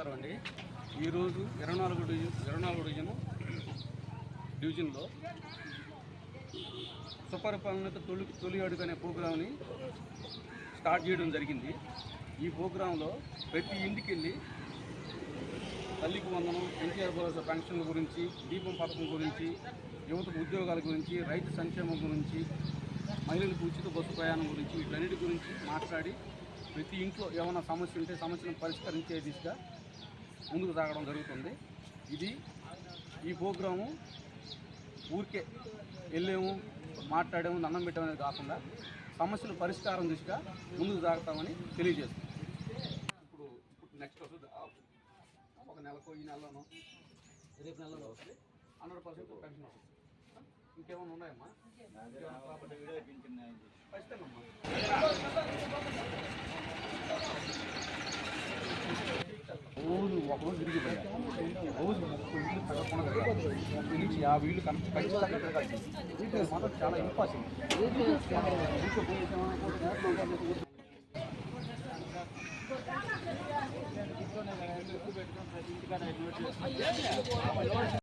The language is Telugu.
అండి. ఈరోజు ఇరవై నాలుగు డివిజన్ జరవ నాలుగు డివిజన్ డివిజన్లో సుపరిపాలనత తొలి తొలి అడుగు అనే ప్రోగ్రామ్ని స్టార్ట్ చేయడం జరిగింది. ఈ ప్రోగ్రాంలో ప్రతి ఇంటికి వెళ్ళి తల్లికి వందనం ఎన్టీఆర్ భరోసా పెన్షన్ల గురించి దీపం పథకం గురించి యువతకు ఉద్యోగాల గురించి రైతు సంక్షేమం గురించి మహిళలకు ఉచిత బస్సు ప్రయాణం గురించి వీటన్నిటి గురించి మాట్లాడి ప్రతి ఇంట్లో ఏమైనా సమస్య ఉంటే సమస్యను పరిష్కరించే దిశగా ముందుకు సాగడం జరుగుతుంది. ఇది ఈ ప్రోగ్రాము ఊరికే వెళ్ళాము మాట్లాడాము దండం పెట్టాము అనేది కాకుండా సమస్యల పరిష్కారం దిశగా ముందుకు సాగుతామని తెలియజేస్తుంది. ఇప్పుడు ఇప్పుడు నెక్స్ట్ వస్తుంది ఒక నెలకు ఈ నెలలోనో రేపు నెలలో వస్తుంది. హండ్రెడ్ పర్సెంట్ పెన్షన్ వస్తుంది. ఇంకేమైనా ఉన్నాయమ్మా? ఖచ్చితంగా రోజు ఒక రోజు తిరిగిపోయా రోజు ముప్పై ఇళ్ళు తగ్గకుండా తిరగాలి. ముప్పై నుంచి యాభై ఇళ్ళు కన్- ఖచ్చితంగా తిరగాలి వీటికి మాత్రం చాలా ఇంపార్టెంట్